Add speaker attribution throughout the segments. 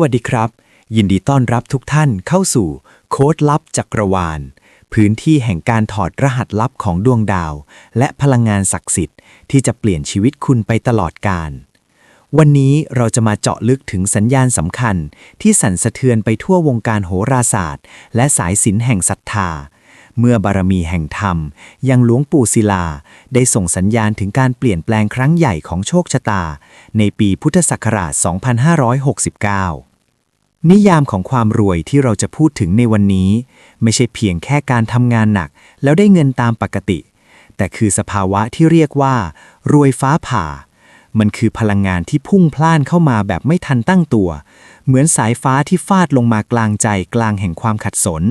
Speaker 1: วัสดีครับ ยินดีต้อนรับทุกท่านเข้าสู่โค้ดลับจักรวาล พื้นที่แห่งการถอดรหัสลับของดวงดาว และพลังงานศักดิ์สิทธิ์ ที่จะเปลี่ยนชีวิตคุณไปตลอดกาลวันนี้เราจะมาเจาะลึกถึงสัญญาณสำคัญ ที่สั่นสะเทือนไปทั่ววงการโหราศาสตร์ และสายศิลป์แห่งศรัทธา เมื่อบารมีแห่งธรรม ยังหลวงปู่ศิลา ได้ส่งสัญญาณถึงการเปลี่ยนแปลงครั้งใหญ่ของโชคชะตา ในปีพุทธศักราช 2569 นิยามของความรวยที่เราจะพูดถึงในวันนี้ ไม่ใช่เพียงแค่การทำงานหนัก แล้วได้เงินตามปกติ แต่คือสภาวะที่เรียกว่า รวยฟ้าผ่า มันคือพลังงานที่พุ่งพล่านเข้ามาแบบไม่ทันตั้งตัว เหมือนสายฟ้าที่ฟาดลงมากลางใจกลางแห่งความขัดสน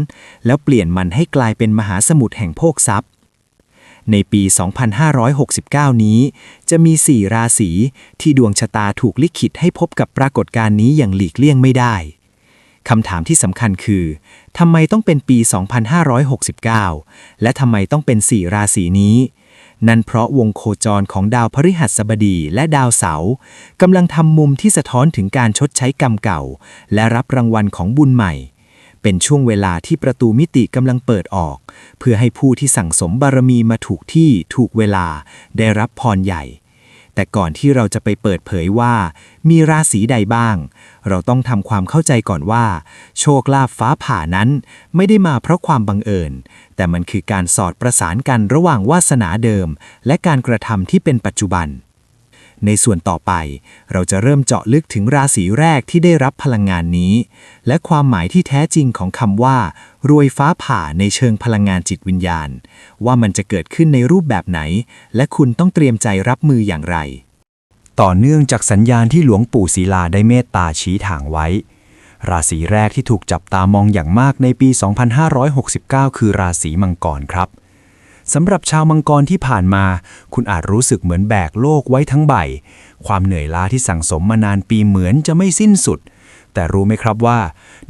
Speaker 1: แล้วเปลี่ยนมันให้กลายเป็นมหาสมุทรแห่งโภคทรัพย์ ในปี 2569 นี้ จะมี 4 ราศีที่ดวงชะตาถูกลิขิตให้พบกับปรากฏการณ์นี้อย่างหลีกเลี่ยงไม่ได้คำถามที่สำคัญคือ ทำไมต้องเป็นปี 2569 และทำไมต้องเป็น 4 ราศีนี้ นั่นเพราะวงโคจรของดาวพฤหัสบดีและดาวเสาร์กำลังทำมุมที่สะท้อนถึงการชดใช้กรรมเก่า และรับรางวัลของบุญใหม่ เป็นช่วงเวลาที่ประตูมิติกำลังเปิดออก เพื่อให้ผู้ที่สั่งสมบารมีมาถูกที่ถูกเวลาได้รับพรใหญ่ แต่ก่อนที่เราจะไปเปิดเผยว่า มีราศีใดบ้าง เราต้องทำความเข้าใจก่อนว่า โชคลาภฟ้าผ่านั้น ไม่ได้มาเพราะความบังเอิญ แต่มันคือการสอดประสานกันระหว่างวาสนาเดิม และการกระทำที่เป็นปัจจุบัน ในส่วนต่อไป เราจะเริ่มเจาะลึกถึงราศีแรกที่ได้รับพลังงานนี้ และความหมายที่แท้จริงของคำว่า รวยฟ้าผ่าในเชิงพลังงานจิตวิญญาณ ว่ามันจะเกิดขึ้นในรูปแบบไหน และคุณต้องเตรียมใจรับมืออย่างไร
Speaker 2: ต่อเนื่องจากสัญญาณที่หลวงปู่ศิลาได้เมตตาชี้ทางไว้ ราศีแรกที่ถูกจับตามองอย่างมากในปี 2569 คือราศีมังกรครับ สำหรับชาวมังกรที่ผ่านมา คุณอาจรู้สึกเหมือนแบกโลกไว้ทั้งใบ ความเหนื่อยล้าที่สั่งสมมานานปีเหมือนจะไม่สิ้นสุด แต่รู้ไหมครับว่า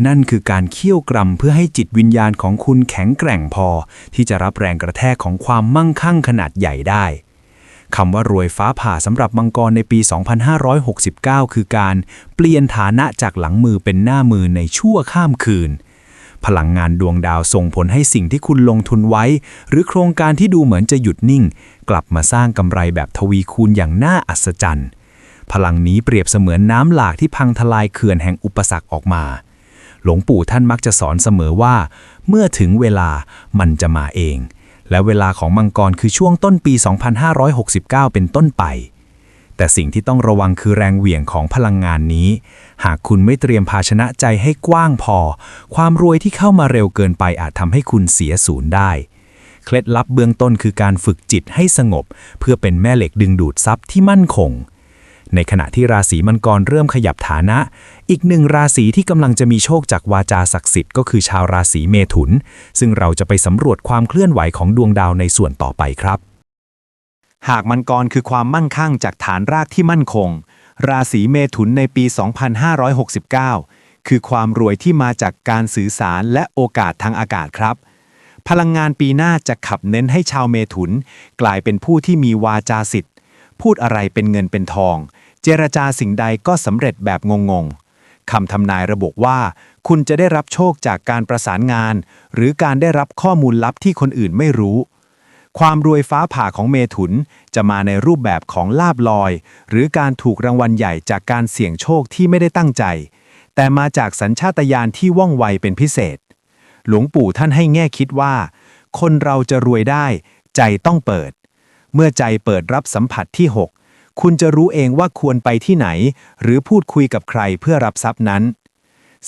Speaker 2: นั่นคือการเคี่ยวกรำเพื่อให้จิตวิญญาณของคุณแข็งแกร่งพอ ที่จะรับแรงกระแทกของความมั่งคั่งขนาดใหญ่ได้คำว่ารวยฟ้าผ่าสำหรับมังกรในปี 2569 คือการเปลี่ยนฐานะจากหลังมือเป็นหน้ามือในชั่วข้ามคืน พลังงานดวงดาวส่งผลให้สิ่งที่คุณลงทุนไว้ หรือโครงการที่ดูเหมือนจะหยุดนิ่ง กลับมาสร้างกำไรแบบทวีคูณอย่างน่าอัศจรรย์ พลังนี้เปรียบเสมือนน้ำหลากที่พังทลายเขื่อนแห่งอุปสรรคออกมา หลวงปู่ท่านมักจะสอนเสมอว่า เมื่อถึงเวลามันจะมาเอง และเวลาของมังกรคือช่วงต้นปี 2569 เป็นต้นไป แต่สิ่งที่ต้องระวังคือแรงเหวี่ยงของพลังงานนี้ หากคุณไม่เตรียมภาชนะใจให้กว้างพอ ความรวยที่เข้ามาเร็วเกินไปอาจทำให้คุณเสียศูนย์ได้ เคล็ดลับเบื้องต้นคือการฝึกจิตให้สงบ เพื่อเป็นแม่เหล็กดึงดูดทรัพย์ที่มั่นคง ในขณะที่ราศีมังกรเริ่มขยับฐานะ อีกหนึ่งราศีที่กำลังจะมีโชคจากวาจาศักดิ์สิทธิ์ก็คือชาวราศีเมถุน ซึ่งเราจะไปสำรวจความเคลื่อนไหวของดวงดาวในส่วนต่อไปครับ
Speaker 1: หากมังกรคือความมั่งคั่งจากฐานรากที่มั่นคง ราศีเมถุนในปี 2569 คือความรวยที่มาจากการสื่อสารและโอกาสทางอากาศครับ พลังงานปีหน้าจะขับเน้นให้ชาวเมถุน กลายเป็นผู้ที่มีวาจาสิทธิ์ พูดอะไรเป็นเงินเป็นทอง เจรจาสิ่งใดก็สำเร็จแบบงงๆคำทำนายระบุว่า คุณจะได้รับโชคจากการประสานงาน หรือการได้รับข้อมูลลับที่คนอื่นไม่รู้ ความรวยฟ้าผ่าของเมถุนจะมาในรูปแบบของลาบลอย หรือการถูกรางวัลใหญ่จากการเสี่ยงโชคที่ไม่ได้ตั้งใจ แต่มาจากสัญชาตญาณที่ว่องไวเป็นพิเศษ หลวงปู่ท่านให้แง่คิดว่า คนเราจะรวยได้ ใจต้องเปิด เมื่อใจเปิดรับสัมผัสที่ 6 คุณจะรู้เองว่าควรไปที่ไหน หรือพูดคุยกับใครเพื่อรับทรัพย์นั้น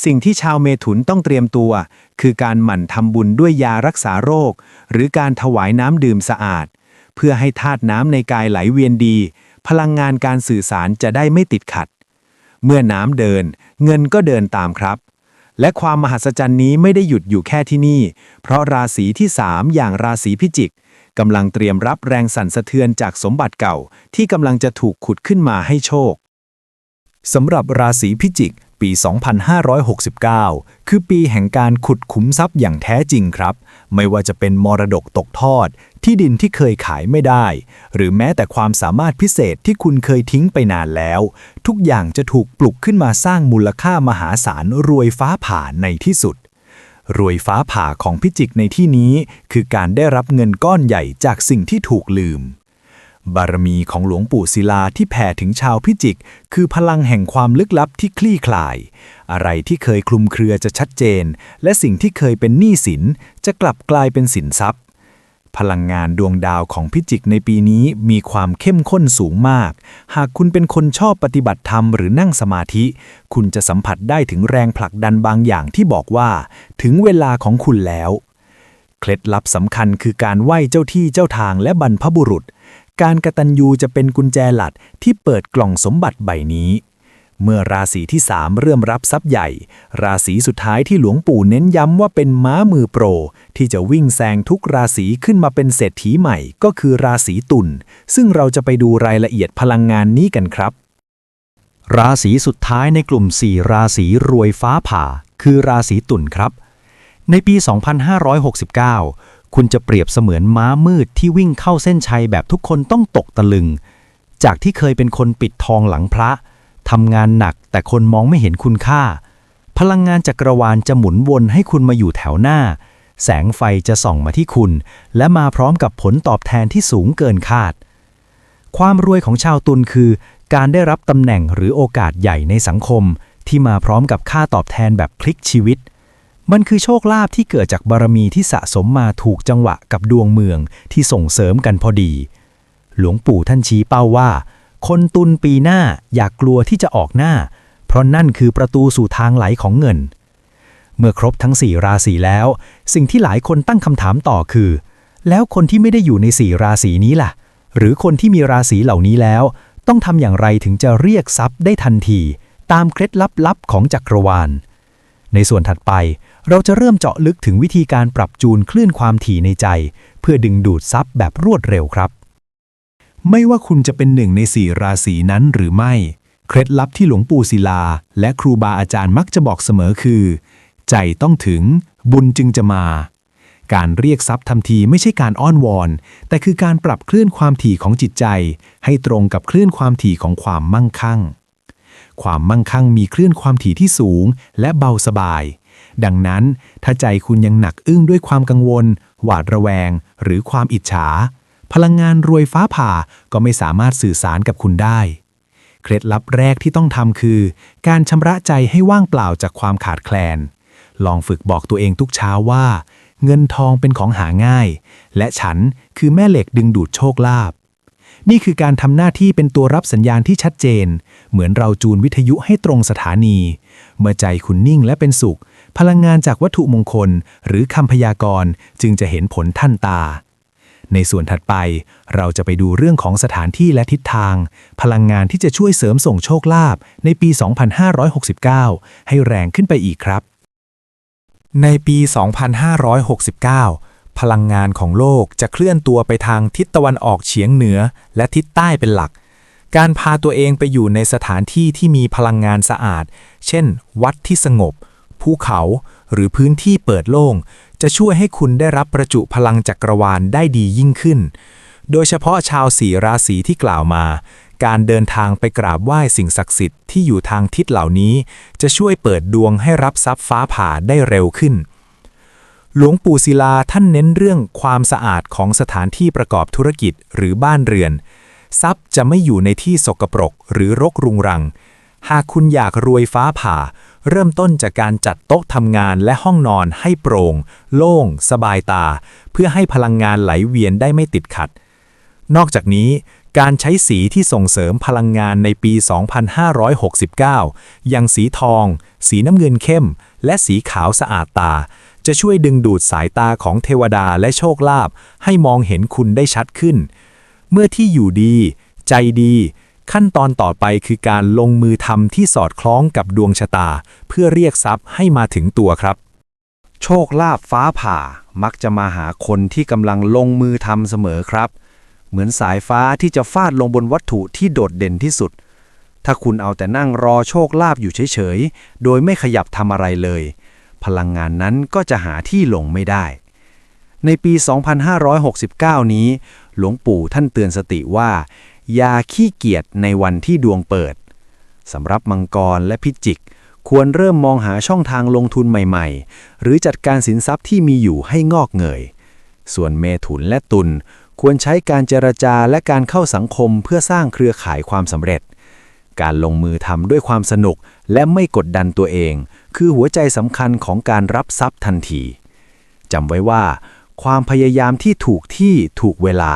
Speaker 1: สิ่งที่ชาวเมถุนต้องเตรียมตัว คือการหมั่นทำบุญด้วยยารักษาโรค หรือการถวายน้ำดื่มสะอาด เพื่อให้ธาตุน้ำในกายไหลเวียนดี พลังงานการสื่อสารจะได้ไม่ติดขัด เมื่อน้ำเดิน เงินก็เดินตามครับ และความมหัศจรรย์นี้ไม่ได้หยุดอยู่แค่ที่นี่ เพราะราศีที่3อย่างราศีพิจิกกำลังเตรียมรับแรงสั่นสะเทือนจากสมบัติเก่า ที่กำลังจะถูกขุดขึ้นมาให้โชค
Speaker 2: สำหรับราศีพิจิก
Speaker 3: ปี 2569 คือปีแห่งการขุดขุมทรัพย์อย่างแท้จริงครับ ไม่ว่าจะเป็นมรดกตกทอด ที่ดินที่เคยขายไม่ได้ หรือแม้แต่ความสามารถพิเศษที่คุณเคยทิ้งไปนานแล้ว ทุกอย่างจะถูกปลุกขึ้นมาสร้างมูลค่ามหาศาลรวยฟ้าผ่าในที่สุดรวยฟ้าผ่าของพิจิกในที่นี้ คือการได้รับเงินก้อนใหญ่จากสิ่งที่ถูกลืม บารมีของหลวงปู่ศิลาที่แผ่ถึงชาวพิจิก คือพลังแห่งความลึกลับที่คลี่คลาย อะไรที่เคยคลุมเครือจะชัดเจน และสิ่งที่เคยเป็นหนี้สิน จะกลับกลายเป็นสินทรัพย์ พลังงานดวงดาวของพิจิกในปีนี้มีความเข้มข้นสูงมาก หากคุณเป็นคนชอบปฏิบัติธรรมหรือนั่งสมาธิ คุณจะสัมผัสได้ถึงแรงผลักดันบางอย่างที่บอกว่า ถึงเวลาของคุณแล้ว เคล็ดลับสำคัญคือการไหว้เจ้าที่เจ้าทางและบรรพบุรุษ การกระตัญญูจะเป็นกุญแจหลัดที่เปิดกล่องสมบัติใบนี้ เมื่อราศีที่สามเริ่มรับทรัพย์ใหญ่ ราศีสุดท้ายที่หลวงปู่เน้นย้ำว่าเป็นม้ามือโปร ที่จะวิ่งแซงทุกราศีขึ้นมาเป็นเศรษฐีใหม่ก็คือราศีตุลซึ่งเราจะไปดูรายละเอียดพลังงานนี้กันครับ
Speaker 2: ราศีสุดท้ายในกลุ่ม 4 ราศีรวยฟ้าผ่า คือราศีตุลครับ ในปี 2569 คุณจะเปรียบเสมือนม้ามืดที่วิ่งเข้าเส้นชัยแบบทุกคนต้องตกตะลึง จากที่เคยเป็นคนปิดทองหลังพระทำงานหนักแต่คนมองไม่เห็นคุณค่า พลังงานจักรวาลจะหมุนวนให้คุณมาอยู่แถวหน้า แสงไฟจะส่องมาที่คุณ และมาพร้อมกับผลตอบแทนที่สูงเกินคาด ความรวยของชาวตุลคือ การได้รับตำแหน่งหรือโอกาสใหญ่ในสังคม ที่มาพร้อมกับค่าตอบแทนแบบพลิกชีวิต มันคือโชคลาภที่เกิดจากบารมีที่สะสมมาถูกจังหวะกับดวงเมืองที่ส่งเสริมกันพอดี หลวงปู่ท่านชี้เป้าว่า คนตุลปีหน้าอย่ากกลัวที่จะออกหน้า เพราะนั่นคือประตูสู่ทางไหลของเงิน เมื่อครบทั้ง4ราศีแล้ว สิ่งที่หลายคนตั้งคำถามต่อคือ แล้วคนที่ไม่ได้อยู่ใน4ราศีนี้ล่ะ หรือคนที่มีราศีเหล่านี้แล้ว ต้องทำอย่างไรถึงจะเรียกทรัพย์ได้ทันที ตามเคล็ดลับๆของจักรวาล ในส่วนถัดไป เราจะเริ่มเจาะลึกถึงวิธีการปรับจูนคลื่นความถี่ในใจ เพื่อดึงดูดทรัพย์แบบรวดเร็วครับ
Speaker 3: ไม่ว่าคุณจะเป็นหนึ่งในสี่ราศีนั้นหรือไม่ เคล็ดลับที่หลวงปู่ศิลา และครูบาอาจารย์มักจะบอกเสมอคือ ใจต้องถึง บุญจึงจะมา การเรียกทรัพย์ทันทีไม่ใช่การอ้อนวอน แต่คือการปรับคลื่นความถี่ของจิตใจ ให้ตรงกับคลื่นความถี่ของความมั่งคั่ง ความมั่งคั่งมีคลื่นความถี่ที่สูง และเบาสบาย ดังนั้น ถ้าใจคุณยังหนักอึ้งด้วยความกังวล หวาดระแวง หรือความอิจฉา พลังงานรวยฟ้าผ่าก็ไม่สามารถสื่อสารกับคุณได้ เคล็ดลับแรกที่ต้องทำคือ การชำระใจให้ว่างเปล่าจากความขาดแคลน ลองฝึกบอกตัวเองทุกเช้าว่า เงินทองเป็นของหาง่าย และฉันคือแม่เหล็กดึงดูดโชคลาภนี่คือการทำหน้าที่เป็นตัวรับสัญญาณที่ชัดเจน เหมือนเราจูนวิทยุให้ตรงสถานี เมื่อใจคุณนิ่งและเป็นสุข พลังงานจากวัตถุมงคล หรือคำพยากรณ์จึงจะเห็นผลท่านตา ในส่วนถัดไป เราจะไปดูเรื่องของสถานที่และทิศทาง พลังงานที่จะช่วยเสริมส่งโชคลาภในปี 2569 ให้แรงขึ้นไปอีกครับ
Speaker 4: ในปี 2569พลังงานของโลกจะเคลื่อนตัวไปทางทิศตะวันออกเฉียงเหนือและทิศใต้เป็นหลัก การพาตัวเองไปอยู่ในสถานที่ที่มีพลังงานสะอาด เช่น วัดที่สงบ ภูเขาหรือพื้นที่เปิดโล่ง จะช่วยให้คุณได้รับประจุพลังจักรวาลได้ดียิ่งขึ้น โดยเฉพาะชาวสีราศีที่กล่าวมา การเดินทางไปกราบไหว้สิ่งศักดิ์สิทธิ์ที่อยู่ทางทิศเหล่านี้ จะช่วยเปิดดวงให้รับทรัพย์ฟ้าผ่าได้เร็วขึ้นหลวงปู่ศิลาท่านเน้นเรื่องความสะอาดของสถานที่ประกอบธุรกิจหรือบ้านเรือน ทรัพย์จะไม่อยู่ในที่สกปรกหรือรกรุงรัง หากคุณอยากรวยฟ้าผ่า เริ่มต้นจากการจัดโต๊ะทำงานและห้องนอนให้โปร่ง โล่ง สบายตา เพื่อให้พลังงานไหลเวียนได้ไม่ติดขัด นอกจากนี้การใช้สีที่ส่งเสริมพลังงานในปี 2569 อย่างสีทอง สีน้ำเงินเข้ม และสีขาวสะอาดตา จะช่วยดึงดูดสายตาของเทวดาและโชคลาภให้มองเห็นคุณได้ชัดขึ้น เมื่อที่อยู่ดี ใจดี ขั้นตอนต่อไปคือการลงมือทำที่สอดคล้องกับดวงชะตา เพื่อเรียกทรัพย์ให้มาถึงตัวครับ
Speaker 2: โชคลาภฟ้าผ่ามักจะมาหาคนที่กำลังลงมือทำเสมอครับ เหมือนสายฟ้าที่จะฟาดลงบนวัตถุที่โดดเด่นที่สุด ถ้าคุณเอาแต่นั่งรอโชคลาภอยู่เฉยๆ โดยไม่ขยับทำอะไรเลย พลังงานนั้นก็จะหาที่ลงไม่ได้ ในปี 2569 นี้ หลวงปู่ท่านเตือนสติว่าอย่าขี้เกียจในวันที่ดวงเปิดสำหรับมังกรและพิจิก ควรเริ่มมองหาช่องทางลงทุนใหม่ๆ หรือจัดการสินทรัพย์ที่มีอยู่ให้งอกเงย ส่วนเมถุนและตุลควรใช้การเจรจาและการเข้าสังคมเพื่อสร้างเครือข่ายความสำเร็จ การลงมือทำด้วยความสนุกและไม่กดดันตัวเอง คือหัวใจสำคัญของการรับทรัพย์ทันทีจำไว้ว่า ความพยายามที่ถูกที่ถูกเวลา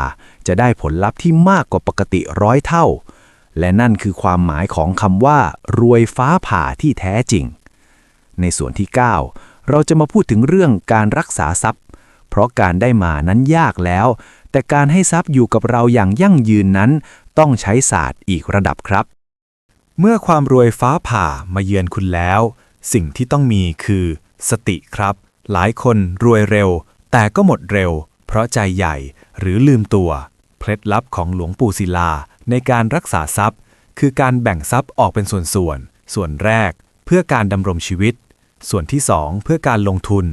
Speaker 2: จะได้ผลลัพธ์ที่มากกว่าปกติร้อยเท่า และนั่นคือความหมายของคำว่า รวยฟ้าผ่าที่แท้จริง ในส่วนที่ 9 เราจะมาพูดถึงเรื่องการรักษาทรัพย์ เพราะการได้มานั้นยากแล้ว แต่การให้ทรัพย์อยู่กับเราอย่างยั่งยืนนั้น ต้องใช้ศาสตร์อีกระดับครับ
Speaker 3: เมื่อความรวยฟ้าผ่ามาเยือนคุณแล้ว สิ่งที่ต้องมีคือ สติครับ หลายคนรวยเร็ว แต่ก็หมดเร็ว เพราะใจใหญ่หรือลืมตัว เคล็ดลับของหลวงปู่ศิลาในการรักษาทรัพย์ คือการแบ่งทรัพย์ออกเป็นส่วนส่วนๆส่วนแรกเพื่อการดำรงชีวิต ส่วนที่สองเพื่อการลงทุน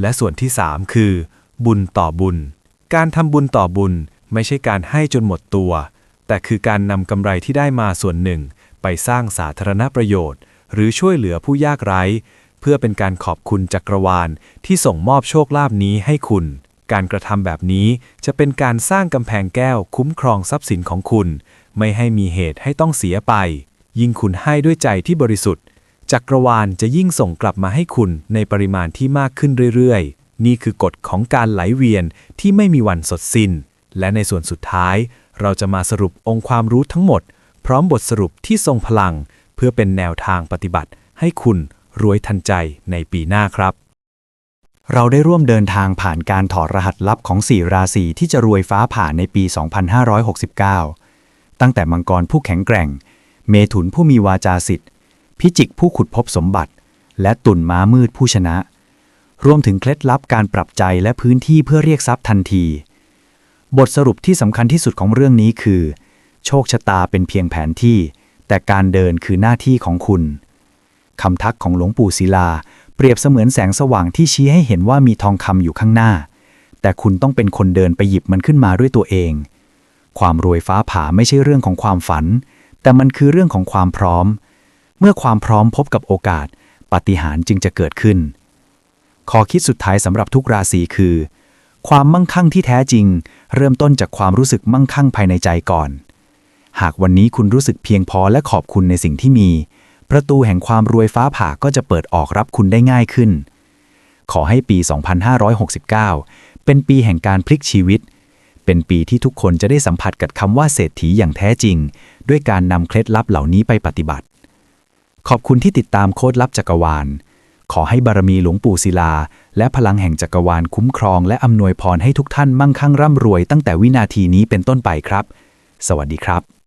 Speaker 3: และส่วนที่สามคือ บุญต่อบุญ การทำบุญต่อบุญไม่ใช่การให้จนหมดตัว แต่คือการนำกำไรที่ได้มาส่วนหนึ่ง ไปสร้างสาธารณประโยชน์ หรือช่วยเหลือผู้ยากไร้ เพื่อเป็นการขอบคุณจักรวาลที่ส่งมอบโชคลาภนี้ให้คุณ การกระทำแบบนี้จะเป็นการสร้างกำแพงแก้วคุ้มครองทรัพย์สินของคุณ ไม่ให้มีเหตุให้ต้องเสียไป ยิ่งคุณให้ด้วยใจที่บริสุทธิ์ จักรวาลจะยิ่งส่งกลับมาให้คุณในปริมาณที่มากขึ้นเรื่อยๆ นี่คือกฎของการไหลเวียนที่ไม่มีวันสดสิ้น และในส่วนสุดท้าย เราจะมาสรุปองค์ความรู้ทั้งหมด พร้อมบทสรุปที่ทรงพลัง เพื่อเป็นแนวทางปฏิบัติให้คุณ รวยทันใจในปีหน้าครับ
Speaker 1: เราได้ร่วมเดินทางผ่านการถอดรหัสลับของ 4 ราศีที่จะรวยฟ้าผ่าในปี 2569 ตั้งแต่มังกรผู้แข็งแกร่ง เมถุนผู้มีวาจาสิทธิ์ พิจิกผู้ขุดพบสมบัติ และตุ่นม้ามืดผู้ชนะ รวมถึงเคล็ดลับการปรับใจและพื้นที่เพื่อเรียกทรัพย์ทันที บทสรุปที่สำคัญที่สุดของเรื่องนี้คือ โชคชะตาเป็นเพียงแผนที่ แต่การเดินคือหน้าที่ของคุณ คำทักของหลวงปู่ศิลา เปรียบเสมือนแสงสว่างที่ชี้ให้เห็นว่ามีทองคำอยู่ข้างหน้า แต่คุณต้องเป็นคนเดินไปหยิบมันขึ้นมาด้วยตัวเอง ความรวยฟ้าผ่าไม่ใช่เรื่องของความฝัน แต่มันคือเรื่องของความพร้อม เมื่อความพร้อมพบกับโอกาส ปาฏิหาริย์จึงจะเกิดขึ้นขอคิดสุดท้ายสำหรับทุกราศีคือ ความมั่งคั่งที่แท้จริง เริ่มต้นจากความรู้สึกมั่งคั่งภายในใจก่อน หากวันนี้คุณรู้สึกเพียงพอและขอบคุณในสิ่งที่มี ประตูแห่งความรวยฟ้าผ่าก็จะเปิดออกรับคุณได้ง่ายขึ้น ขอให้ปี 2569 เป็นปีแห่งการพลิกชีวิต เป็นปีที่ทุกคนจะได้สัมผัสกับคำว่าเศรษฐีอย่างแท้จริง ด้วยการนำเคล็ดลับเหล่านี้ไปปฏิบัติ ขอบคุณที่ติดตามโค้ดลับจักรวาล ขอให้บารมีหลวงปู่ศิลา และพลังแห่งจักรวาลคุ้มครอง และอำนวยพรให้ทุกท่านมั่งคั่งร่ำรวยตั้งแต่วินาทีนี้เป็นต้นไปครับ สวัสดีครับ